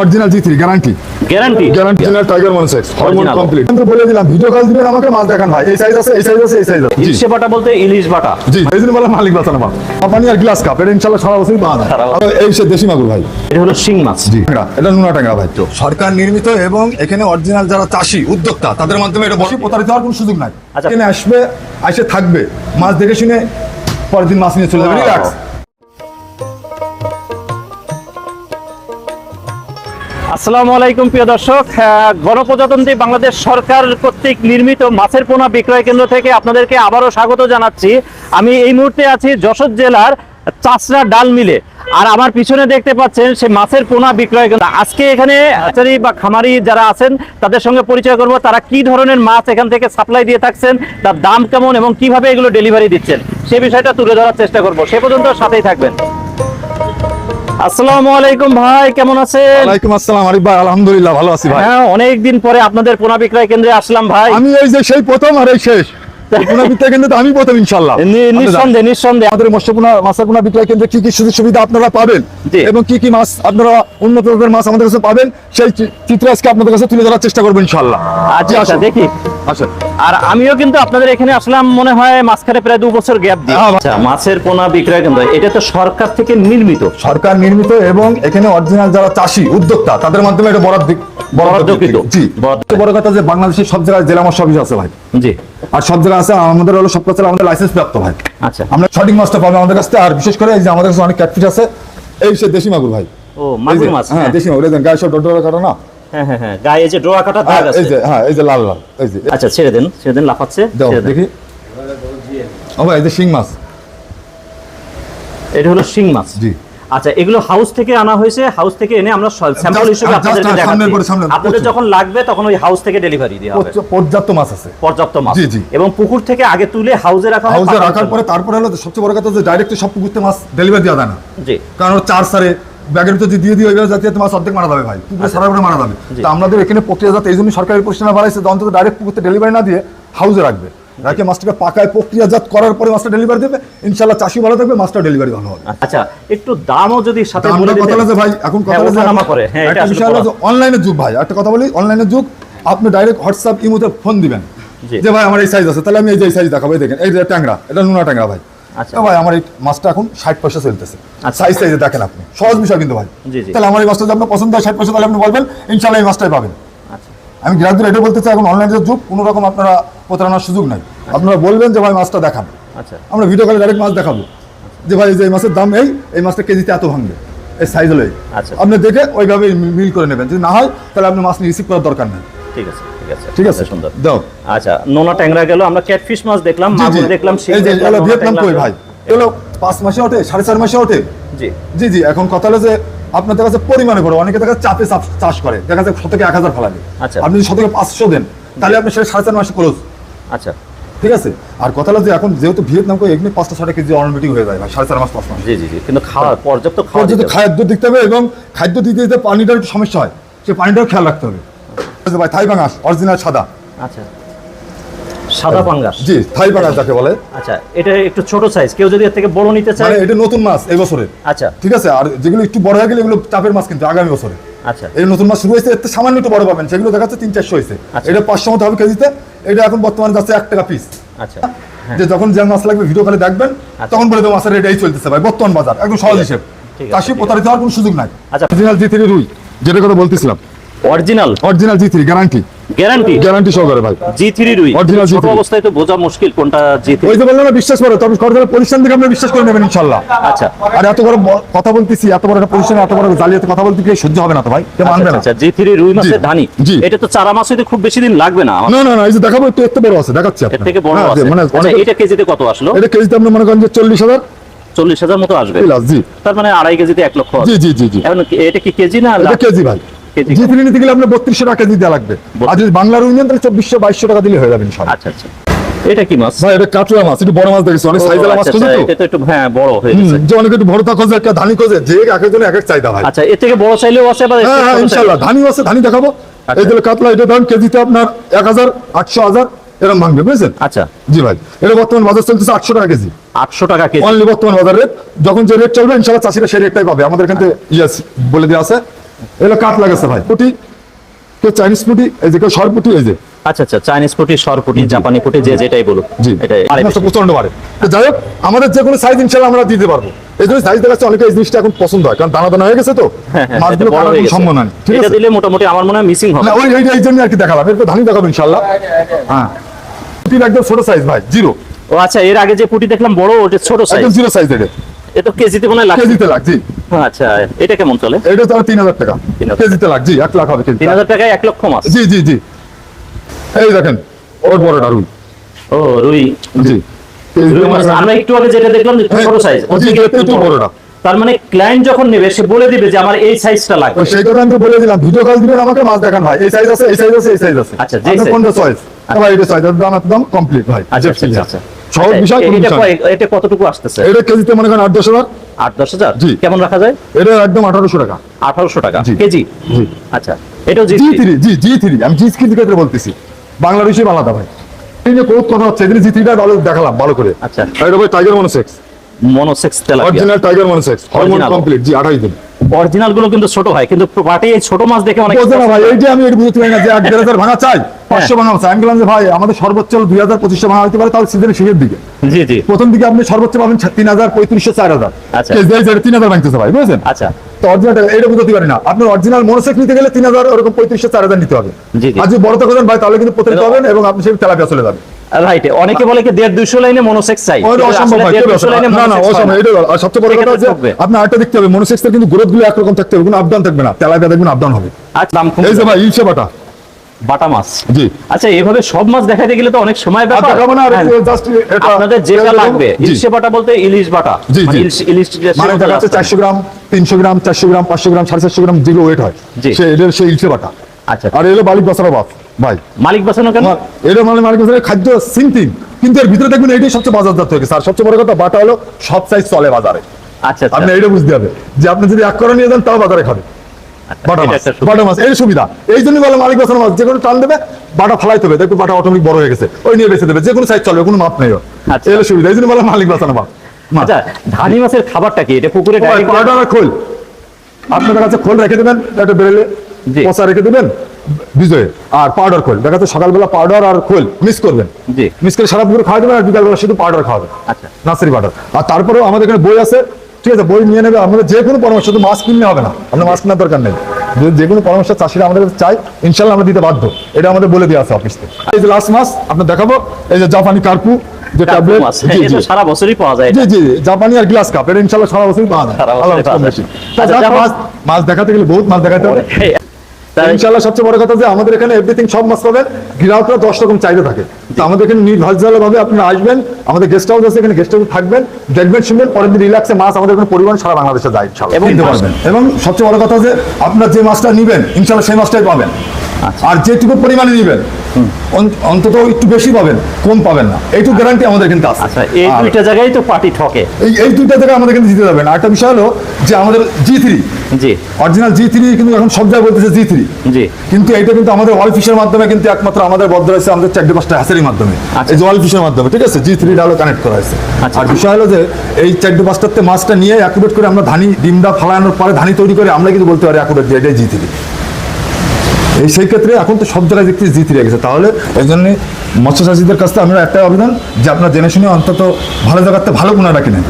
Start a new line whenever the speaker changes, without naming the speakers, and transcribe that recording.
Original G three guarantee
guarantee
guarantee original tiger one size hormone
Original.
Complete কিন্তু বলে দিলাম video call দিবেন আমাকে মাছ দেখান ভাই। এই সাইজ আছে এই সাইজ আছে এই সাইজ আছে।
ইলিশে বাটা বলতে ইলিশ বাটা।
জি এই জন্য মালিক বাঁচানো মা পানি আর গ্লাস কাপ এটা ইনশাল্লাহ সারা বছরই। আর এই সে দেশি মাগুর ভাই।
এটা হলো শিং মাছ।
জি এটা নুনা টাঙ্গা ভাই। সরকার নির্মিত এবং এখানে অরিজিনাল যারা চাষি উদ্যোক্তা তাদের মাধ্যমে এটা বসে প্রতারিত হওয়ার কোনো সুযোগ নাই।
আচ্ছা।
এখানে আসবে এসে থাকবে। মাছ দেখে শুনে পরের দিন মাছ নিয়ে চলে যাবে. রিল্যাক্স
আসসালামু আলাইকুম, প্রিয় দর্শক। গণপ্রজাতন্ত্রী বাংলাদেশ সরকার কর্তৃক নির্মিত মাছের পোনা বিক্রয় কেন্দ্র থেকে আপনাদেরকে আবারও স্বাগত জানাচ্ছি। আমি এই মুহূর্তে আছি যশোর জেলার চাষরা ডাল মিলে। আর আমার পিছনে দেখতে পাচ্ছেন সে মাছের পোনা বিক্রয় কেন্দ্র। আজকে এখানে আচারি বা খামারি যারা আছেন, তাদের সঙ্গে পরিচয় করব তারা কি ধরনের মাছ এখান থেকে সাপ্লাই দিয়ে থাকছেন, তার দাম কেমন এবং কীভাবে এগুলো ডেলিভারি দিচ্ছেন, সে বিষয়টা তুলে ধরার চেষ্টা করব। সে পর্যন্ত সাথেই থাকবেন। আসসালামু আলাইকুম ভাই কেমন আছেন?
ওয়ালাইকুম আসসালাম আরিফ ভাই আলহামদুলিল্লাহ ভালো আছি ভাই।
হ্যাঁ অনেকদিন পরে আপনাদের পোনা বিক্রয় কেন্দ্রে আসলাম ভাই।
আমি এই যে সেই প্রথম আর এই শেষ। পোনা বিক্রয় কেন্দ্রে তো আমি প্রথম
নিঃসন্দেহে নিঃসন্দেহে।
আমাদের মৎস্যপোনা মাছের পোনা বিক্রয় কেন্দ্রে কি কি সুযোগ সুবিধা আপনারা পাবেন এবং কি কি মাছ আপনারা উন্নত মাছ আমাদের কাছে পাবেন সেই চিত্র আজকে আপনাদের কাছে তুলে ধরার চেষ্টা করব ইনশাল্লাহ
আচ্ছা আচ্ছা দেখি।
আসেন।
আর আমিও কিন্তু আপনাদের এখানে আসলাম মনে হয় মাঝখানে প্রায় দু বছর গ্যাপ দিয়ে। আচ্ছা মাছের পোনা বিক্রয় কেন্দ্র এটা তো সরকার থেকে নির্মিত।
সরকার নির্মিত এবং এখানে অরিজিনাল যারা চাষি উদ্যোক্তা তাদের মাধ্যমে এটা বরাদ্দ
বরাদ্দকৃত।
জি। বড় কথা যে বাংলাদেশের সব জায়গায় জেলা মৎস্য অফিস আছে ভাই।
জি।
আর সব জায়গায় আছে আমাদের হলো সব কাছে আমাদের লাইসেন্স প্রাপ্ত ভাই।
আচ্ছা।
আমরা সঠিক মাছটা পাবো আমাদের কাছে আর বিশেষ করে এই যে আমাদের কাছে অনেক ক্যাটফিশ আছে এই দেশি মাগুর ভাই।
ও মাগুর মাছ
হ্যাঁ
হ্যাঁ।
দেশি মাগুর। গায়ে সব কাটা না?
হ্যাঁ হ্যাঁ হ্যাঁ। গায়ে যে ডোয়া কাটা দাগ
এই যে হ্যাঁ এই যে লাল লাল এই যে।
আচ্ছা ছেড়ে দেন ছেড়ে দেন লাফাচ্ছে।
দেখি। ও ভাই এই যে শিং মাছ।
এটা হলো শিং মাছ।
জি।
আচ্ছা এগুলো হাউস থেকে আনা হয়েছে হাউস থেকে এনে আমরা স্যাম্পল হিসেবে আপনাদেরকে দেখাচ্ছি। আপনাদের যখন লাগবে তখন ওই হাউস থেকে ডেলিভারি দেওয়া হবে।
পর্যাপ্ত মাছ আছে।
পর্যাপ্ত মাছ।
জি, জি।
এবং পুকুর থেকে আগে তুলে হাউসে রাখা হয়
হাউসে রাখার পরে তারপরে হলো সবচেয়ে বড় কথা যে ডাইরেক্ট সব পুকুর পুকুরতে মাছ ডেলিভারি দেওয়া যায় না।
জি।
কারণ চার সারে ব্যাগের ভিতরে দিয়ে দিয়ে ওইভাবে যাতে মাছ অর্ধেক মারা যাবে ভাই। পুকুরে সারা করে মারা যাবে। তো আমাদের এখানে প্রক্রিয়াজাত এই জন্য সরকারি পরিচালনা বাড়াইছে অন্তত ডাইরেক্ট পুকুরতে ডেলিভারি না দিয়ে হাউসে রাখবে। রাখে মাছটাকে পাকায় প্রক্রিয়াজাত করার পরে মাছটা ডেলিভারি দেবে। ইনশাল্লাহ চাষি ভালো থাকবে মাছটা ডেলিভারি ভালো হবে।
আচ্ছা একটু দামও যদি সাথে বলে
কথা যে ভাই এখন কথা
হ্যাঁ,
হলো যে
করে। হ্যাঁ এটা
বিষয় হলো অনলাইনের যুগ ভাই একটা কথা বলি অনলাইনের যুগ আপনি ডাইরেক্ট হোয়াটসঅ্যাপ ইমোতে ফোন দিবেন। যে ভাই আমার এই সাইজ আছে তাহলে আমি এই যে সাইজ দেখাবো দেখেন এই যে ট্যাংরা এটা নুনা ট্যাংরা ভাই।
আচ্ছা।
ভাই আমার এই মাছটা এখন ষাট পয়সা চলতেছে।
আচ্ছা।
সাইজ সাইজে দেখেন আপনি। সহজ বিষয় কিন্তু ভাই। তাহলে আমার এই মাছটা যদি আপনার পছন্দ হয় ষাট পয়সা তাহলে আপনি বলবেন ইনশাল্লাহ এই মাছটাই পাবেন।
আচ্ছা।
আমি গ্রাহকদের এটা বলতে চাই এখন অনলাইনের যুগ কোনো রকম আপনারা প্রতারণার সুযোগ নাই। আপনারা বলবেন যে ভাই মাছটা দেখান।
আচ্ছা।
আমরা ভিডিও কলে ডাইরেক্ট মাছ দেখাবো। যে ভাই যে এই মাছের দাম এই এই মাছটা কেজিতে এত ভাঙবে। এই সাইজ হলো
আচ্ছা।
আপনি দেখে ওইভাবে মিল করে নেবেন। যদি না হয় তাহলে আপনি মাছ নিয়ে রিসিভ করার দরকার নেই।
ঠিক আছে ঠিক আছে।
ঠিক আছে
সুন্দর।
দাও।
আচ্ছা নোনা ট্যাংরা গেল আমরা ক্যাটফিশ মাছ দেখলাম
জি জি।
মাগুর দেখলাম শিং
যে এগুলো ভিয়েতনাম কই ভাই? এগুলো পাঁচ মাসে ওঠে সাড়ে চার মাসে ওঠে?
জি।
জি জি এখন কথা হলো যে আপনাদের কাছে পরিমাণে বড় অনেকে দেখা চাপে চাষ করে দেখা যাচ্ছে শতকে এক হাজার ফেলাবে
আচ্ছা।
আপনি যদি শতকে পাঁচশো দেন তাহলে আপনি সেটা সাড়ে চার মাসে খরচ
আচ্ছা।
ঠিক আছে? আর কথা হলো যে এখন যেহেতু ভিয়েতনাম কই এখানে পাঁচটা ছটা কেজি অটোমেটিক হয়ে যায় সাড়ে চার মাস পাঁচ মাস।
জি জি জি কিন্তু খাওয়া পর্যাপ্ত খাওয়া
পর্যাপ্ত খাদ্য দিতে হবে এবং খাদ্য দিতে দিতে পানিটার একটু সমস্যা হয় সেই পানিটাও খেয়াল রাখতে হবে। ভাই থাই অরিজিনাল সাদা।
আচ্ছা। সাদা পাঙ্গাস।
জি থাই বাঙাস যাকে বলে।
আচ্ছা এটা একটু ছোট সাইজ কেউ যদি এর থেকে বড় নিতে চায়
মানে এটা নতুন মাছ এই বছরে।
আচ্ছা।
ঠিক আছে আর যেগুলো একটু বড় হয়ে গেলে এগুলো চাপের মাছ কিন্তু আগামী বছরে।
আচ্ছা।
এই নতুন মাছ শুরু হয়েছে থেকে সামান্য একটু বড় পাবেন সেগুলো দেখাচ্ছে তিন চারশো হয়েছে।
আচ্ছা।
এটা পাঁচশো মতো হবে কেজিতে এটা এখন বর্তমানে যাচ্ছে এক টাকা পিস
আচ্ছা।
যে যখন যে মাছ লাগবে ভিডিও কলে দেখবেন
আচ্ছা।
তখন বলে দেবো মাছের রেট এই চলতেছে ভাই বর্তমান বাজার একদম সহজ হিসেব। চাষি প্রতারিত হওয়ার কোনো সুযোগ নাই।
আচ্ছা।
অরিজিনাল জি থ্রি রুই যেটা কথা বলতেছিলাম
original
original G three guarantee
guarantee
guarantee সহকারে ভাই।
জি থ্রি রুই। ছোট অবস্থায় তো বোঝা মুশকিল কোনটা জি থ্রি
ওই যে বললাম না বিশ্বাস করে তবে সরকারের প্রতিষ্ঠান থেকে আপনি বিশ্বাস করে নেবেন ইনশাল্লাহ।
আচ্ছা।
আর এত বড় কথা বলতেছি এত বড় একটা প্রতিষ্ঠানে এত বড় জালিয়াতে কথা বলতে গিয়ে সহ্য হবে না তো ভাই। কেউ মানবে না।
আচ্ছা জি থ্রি রুই মাছের ধানি। এটা তো চারা মাছ হইতে খুব বেশি দিন লাগবে না
না না না এই যে দেখাবো একটু এত বড় আছে দেখাচ্ছি
এর। থেকে বড়
হ্যাঁ,
আছে।
মানে
আচ্ছা এটা কেজিতে কত আসলো?
এটা কেজিতে আপনি মনে করেন যে চল্লিশ হাজার?
চল্লিশ হাজার মতো আসবে। তার মানে আড়াই কেজিতে এক লক্ষ।
জি জি জি জি।
এখন এটা কি কেজি না
এটা কেজি ভাই।
কেজি
জি থ্রি নিতে গেলে আপনার বত্রিশশো টাকা কেজি দেওয়া লাগবে। আর যদি বাংলার ইউনিয়ন তাহলে চব্বিশশো বাইশশো টাকা দিলে হয়ে যাবে
আচ্ছা আচ্ছা। এটা কি মাছ?
ভাই এটা কাতলা মাছ একটু বড় মাছ দেখেছি অনেক
ও,
মাছ খোঁজে তো
এটা একটু হ্যাঁ বড় হয়ে গেছে।
যে অনেক একটু বড়তা খোঁজে একটা ধানি খোঁজে যে এক একজনের এক এক চাহিদা ভাই
এর থেকে বড় চাইলেও আছে বা
হ্যাঁ
থেকে ছোট
ইনশাল্লাহ ধানি আছে ধানি দেখাবো। এই দিলে কাতলা এটা ধরুন কেজিতে আপনার এক হাজার আটশো হাজার এরকম ভাঙবে বুঝছেন?
আচ্ছা।
জি ভাই এটা বর্তমান বাজার চলতেছে আটশো টাকা কেজি।
আটশো টাকা কেজি।
অনলি বর্তমান বাজার রেট যখন যে রেট চলবে চাষিরা সেই রেটটাই পাবে। আমাদের এখান থেকে ইয়েস বলে দেওয়া আছে। এগুলো ভাই। পুটি কেউ চাইনিজ পুটি এই যে কেউ শর্ট পুটি এই যে।
আচ্ছা আচ্ছা চাইনিজ পুটি সর পুটি জাপানি পুটি যে যেটাই বলুক
জি।
এটাই আরে
আপনার তো
বেশি।
প্রচণ্ড বাড়ে। তো যাই হোক আমাদের যে কোনো সাইজ ইনশাল্লাহ আমরা দিতে পারব। এই জন্য সাইজ দেখাচ্ছে অনেকে এই জিনিসটা এখন পছন্দ হয় কারণ দানা দানা হয়ে গেছে তো।
হ্যাঁ হ্যাঁ
মাছগুলো
বড় হয়ে গেছে।
সম্ভাবনা ঠিক আছে?
দিলে মোটামুটি আমার মনে হয় মিসিং হবে।
না ওই এই জন্য আর কি দেখালাম এরপর ধানি দেখাবো ইনশাল্লাহ। হ্যাঁ। পুটির একদম ছোট সাইজ ভাই জিরো
ও আচ্ছা এর আগে যে পুটি দেখলাম বড় ওটা ছোট সাইজ
একদম জিরো সাইজ এটা
এ তো কেজিতে মনে হয় লাগছে
কেজিতে লাখ জি।
আচ্ছা এটা কেমন চলে?
এটা তো তিন হাজার টাকা। কেজিতে লাখ জি এক লাখ হবে
তিন হাজার টাকায় এক লক্ষ মাছ
জি জি জি। এই দেখেন ওর বড়টা রুই।
ও রুই।
জি।
আমরা একটু আগে যেটা দেখলাম যে
হ্যাঁ,
ছোট সাইজ
একটু বড়টা।
তার মানে ক্লায়েন্ট যখন নেবে সে বলে দিবে যে আমার এই সাইজটা লাগবে।
সেই কথা আমি তো বলে দিলাম। ভিডিও কল দিবেন আমাকে মাছ দেখান ভাই। এই সাইজ আছে এই সাইজ আছে এই সাইজ আছে।
আচ্ছা, যে।
কোনটা চয়েস ভাই এটা সাইজ দাম একদম কমপ্লিট ভাই।
আচ্ছা আচ্ছা আচ্ছা, আচ্ছা।
সহজ
আচ্ছা,
বিষয়
এটা এটা কতটুকু আসতেছে?
এটা কেজিতে মনে করেন আট দশ হাজার।
আট দশ হাজার। কেমন রাখা যায়?
এটা একদম আঠারোশো টাকা।
আঠারোশো টাকা। কেজি? আচ্ছা এটাও জি
থ্রি। জি জি থ্রি। আমি জি থ্রি ক্ষেত্রে বলতেছি। আলাদা ভাই। এই কথা হচ্ছে। জি থ্রিটা ভালো দেখালাম ভালো করে।
আচ্ছা।
এটা ভাই tiger monosex
monosex tilapia.
Original tiger monosex hormone
Original।
Complete জি আঠাশ দিন।
অরিজিনালগুলো কিন্তু ছোট হয় কিন্তু পাটে এই ছোট মাছ দেখে অনেক
বোঝে না ভাই এইটা আমি এটা বুঝতে পারি না যে এক দেড় হাজার ভাঙা চাই
হ্যাঁ।
পাঁচশো ভাঙা চাই। আমি বললাম যে ভাই আমাদের সর্বোচ্চ দুই হাজার পঁচিশশো ভাঙা হতে পারে তাহলে সিজনের শেষের দিকে।
জি জি।
প্রথম দিকে আপনি সর্বোচ্চ পাবেন তিন হাজার পঁয়ত্রিশশো চার হাজার।
আচ্ছা।
তিন হাজার ভাঙতেছে ভাই বুঝেছেন?
আচ্ছা।
তো অরিজিনাল এটা বুঝতে পারি না। আপনার অরিজিনাল মনোসেক নিতে গেলে তিন হাজার ওরকম পঁয়ত্রিশশো চার হাজার নিতে হবে। আর যদি বড় তো করেন ভাই তাহলে কিন্তু প্রত্যেক পাবেন এবং আপনি সেই তেলাপিয়া চলে যাবে
রাইট অনেকে বলে কি দেড় দুইশো লাইনে মনোসেক্স চাই।
অসম্ভব না। না অসম্ভব এটা সবচেয়ে বড় কথা
ঠকবে।
আপনি দেখতে হবে মনোসেক্সের কিন্তু গ্রোথগুলো একরকম থাকতে হবে কোনো আপডাউন থাকবে না তেলাপিয়া দেখবেন আপডাউন হবে।
আচ্ছা দাম কম
এই যে ভাই ইলশে বাটা।
বাটা মাছ।
জি।
আচ্ছা এভাবে সব মাছ দেখাতে গেলে তো অনেক সময় ব্যাপার।
না
হ্যাঁ। আপনাদের যেটা লাগবে। ইলিশে বাটা বলতে ইলিশ বাটা। মানে। ইলিশ- ইলিশ
মানে দেখা যাচ্ছে চারশো গ্রাম তিনশো গ্রাম চারশো গ্রাম পাঁচশো গ্রাম সাড়ে চারশো গ্রাম যেগুলো ওয়েট হয়
জি।
সে এদের সেই ইলশে বাটা।
আচ্ছা।
আর এলো বালিক বাসার বাপ ভাই।
মালিক বাঁচানো কেন?
এটা মানে মালিক বাসারের খাদ্য কিন্তু এর ভিতরে দেখবেন এটাই সবচেয়ে বাজারজাত হয়ে গেছে আর সবচেয়ে বড় কথা বাটা হলো সব সাইজ চলে বাজারে।
আচ্ছা
আপনি
আচ্ছা
এটা বুঝতে হবে। যে আপনি যদি এক করে নিয়ে যান তাও বাজারে খাবে। বাটা
এটা
মাছ বাটা মাছ এই সুবিধা। এই জন্য বলে মালিক বাসার মাছ যে কোনো টান দেবে বাটা ফালাইতে হবে দেখবে বাটা অটোমেটিক বড় হয়ে গেছে। ওই নিয়ে বেঁচে দেবে। যে কোনো সাইজ চলবে কোনো মাপ নেই।
আচ্ছা।
সুবিধা। এই জন্য বলে মালিক মাছ।
আচ্ছা ধানি মাছের খাবারটা কি? এটা পুকুরে
খোল? আপনাদের কাছে খোল রেখে দেবেন একটা বেরেলে। পচা রেখে দেবেন বিজয়ে। আর পাউডার খোল। দেখা যাচ্ছে সকালবেলা পাউডার আর খোল মিক্স করবেন।
জি।
মিক্স করে সারা পুকুরে খাওয়া দেবেন আর বিকালবেলা শুধু পাউডার খাওয়াবেন
আচ্ছা।
নার্সারি পাউডার আর তারপরেও আমাদের এখানে বই আছে। ঠিক আছে বই নিয়ে নেবে। আমাদের যে কোনো পরামর্শ শুধু মাছ কিনলে হবে না। আপনার মাছ কেনার দরকার নেই। যে কোনো পরামর্শ চাষিরা আমাদের চাই ইনশাল্লাহ আমরা দিতে বাধ্য। এটা আমাদের বলে আছে অফিস থেকে। এই যে লাস্ট মাস আপনার দেখাবো। এই যে জাপানি কার্পু যে ট্যাবলেট
সারা বছরই পাওয়া যায়।
জি জি জাপানি আর গ্লাস কাপ এটা ইনশাল্লাহ সারা বছরই পাওয়া যায়।
আচ্ছা,
মাছ মাছ দেখাতে গেলে বহুত মাছ দেখাতে হবে। ইনশাল্লাহ সবচেয়ে বড় কথা যে আমাদের এখানে এভরিথিং সব মাছ পাবেন। গ্রাহকরা দশ রকম চাহিদা থাকে। তো আমাদের এখানে নির্ভরজাল ভাবে আপনারা আসবেন আমাদের গেস্ট হাউস আছে এখানে গেস্ট হাউসে থাকবেন দেখবেন শুনবেন পরের দিন রিল্যাক্সে মাছ আমাদের এখানে পরিমাণ সারা বাংলাদেশে যায়
এবং
পারবেন। এবং সবচেয়ে বড় কথা যে আপনার যে মাছটা নিবেন ইনশাল্লাহ সেই মাছটাই পাবেন। আর যেটুকু পরিমাণে নিবেন অন্তত একটু বেশি পাবেন কম পাবেন না। এইটুকু গ্যারান্টি আমাদের কিন্তু আছে
আচ্ছা এই দুইটা জায়গায় তো পার্টি ঠকে।
এই এই দুইটা থেকে আমাদের কিন্তু দিতে যাবেন। আর একটা বিষয় হলো যে আমাদের G three
G.
Original G three কিন্তু এখন সব জায়গায় বলতেছে জি থ্রি
জি।
কিন্তু এটা কিন্তু আমাদের ওয়াল ফিশের মাধ্যমে কিন্তু একমাত্র আমাদের বদ্ধ রয়েছে আমাদের চারটে পাঁচটা মাধ্যমে
আচ্ছা।
এই যে মাধ্যমে ঠিক আছে? জি থ্রি ডালও কানেক্ট করা হয়েছে।
আচ্ছা।
আর বিষয় হলো যে এই চারটে পাঁচটাতে মাছটা নিয়ে অ্যাকুরেট করে আমরা ধানি ডিমটা ফালানোর পরে ধানি তৈরি করে আমরা কিন্তু বলতে পারি অ্যাকুরেট যে এটাই জি থ্রি এই সেই ক্ষেত্রে এখন তো সব জায়গায় দেখতে জি থ্রি গেছে। তাহলে এই জন্য মৎস্য চাষিদের কাছ আমরা একটাই আবেদন যে আপনারা জেনে শুনে অন্তত ভালো জায়গাতে ভালো গুণাটা কিনেন।